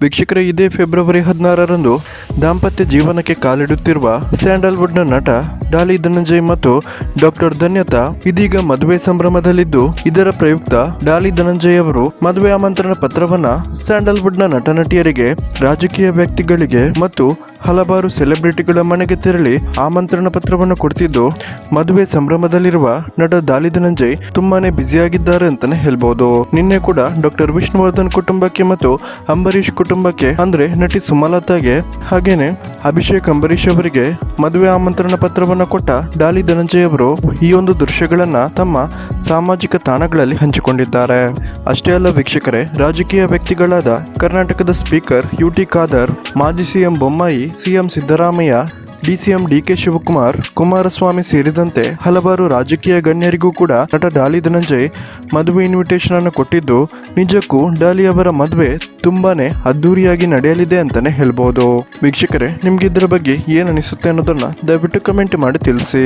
ವೀಕ್ಷಕರೇ ಇದೇ ಫೆಬ್ರವರಿ ಹದಿನಾರರಂದು ದಾಂಪತ್ಯ ಜೀವನಕ್ಕೆ ಕಾಲಿಡುತ್ತಿರುವ ಸ್ಯಾಂಡಲ್ವುಡ್ನ ನಟ ಡಾಲಿ ಧನಂಜಯ್ ಮತ್ತು ಡಾಕ್ಟರ್ ಧನ್ಯತಾ ಇದೀಗ ಮದುವೆ ಸಂಭ್ರಮದಲ್ಲಿದ್ದು ಇದರ ಪ್ರಯುಕ್ತ ಡಾಲಿ ಧನಂಜಯ್ ಅವರು ಮದುವೆ ಆಮಂತ್ರಣ ಪತ್ರವನ್ನ ಸ್ಯಾಂಡಲ್ವುಡ್ನ ನಟ ನಟಿಯರಿಗೆ ರಾಜಕೀಯ ವ್ಯಕ್ತಿಗಳಿಗೆ ಮತ್ತು ಹಲವಾರು ಸೆಲೆಬ್ರಿಟಿಗಳ ಮನೆಗೆ ತೆರಳಿ ಆಮಂತ್ರಣ ಪತ್ರವನ್ನು ಕೊಡ್ತಿದ್ದು, ಮದುವೆ ಸಂಭ್ರಮದಲ್ಲಿರುವ ನಟ ದಾಲಿ ಧನಂಜಯ್ ತುಂಬಾನೇ ಬ್ಯುಸಿಯಾಗಿದ್ದಾರೆ ಅಂತಾನೆ ಹೇಳ್ಬೋದು. ನಿನ್ನೆ ಕೂಡ ಡಾಕ್ಟರ್ ವಿಷ್ಣುವರ್ಧನ್ ಕುಟುಂಬಕ್ಕೆ ಮತ್ತು ಅಂಬರೀಷ್ ಕುಟುಂಬಕ್ಕೆ, ಅಂದ್ರೆ ನಟಿ ಸುಮಲತಾಗೆ ಹಾಗೇನೆ ಅಭಿಷೇಕ್ ಅಂಬರೀಷ್ ಅವರಿಗೆ ಮದುವೆ ಆಮಂತ್ರಣ ಪತ್ರವನ್ನ ಕೊಟ್ಟ ಡಾಲಿ ಧನಂಜಯ ಅವರು ಈ ಒಂದು ದೃಶ್ಯಗಳನ್ನ ತಮ್ಮ ಸಾಮಾಜಿಕ ತಾಣಗಳಲ್ಲಿ ಹಂಚಿಕೊಂಡಿದ್ದಾರೆ. ಅಷ್ಟೇ ಅಲ್ಲ ವೀಕ್ಷಕರೇ, ರಾಜಕೀಯ ವ್ಯಕ್ತಿಗಳಾದ ಕರ್ನಾಟಕದ ಸ್ಪೀಕರ್ ಯು ಟಿ ಖಾದರ್, ಮಾಜಿ CM Bommai, CM Siddaramaiah DCM DK Shivakumar, Kumaraswamy ಸೇರಿದಂತೆ ಹಲವಾರು ರಾಜಕೀಯ ಗಣ್ಯರಿಗೂ ಕೂಡ ನಟ ಡಾಲಿ ಧನಂಜಯ್ ಮದುವೆ ಇನ್ವಿಟೇಷನ್ ಅನ್ನು ಕೊಟ್ಟಿದ್ದು, ನಿಜಕ್ಕೂ ಡಾಲಿ ಅವರ ಮದುವೆ ತುಂಬಾನೇ ಅದ್ದೂರಿಯಾಗಿ ನಡೆಯಲಿದೆ ಅಂತಾನೆ ಹೇಳ್ಬೋದು. ವೀಕ್ಷಕರೇ, ನಿಮ್ಗೆ ಇದರ ಬಗ್ಗೆ ಏನ್ ಅನಿಸುತ್ತೆ ಅನ್ನೋದನ್ನ ದಯವಿಟ್ಟು ಕಮೆಂಟ್ ಮಾಡಿ ತಿಳಿಸಿ.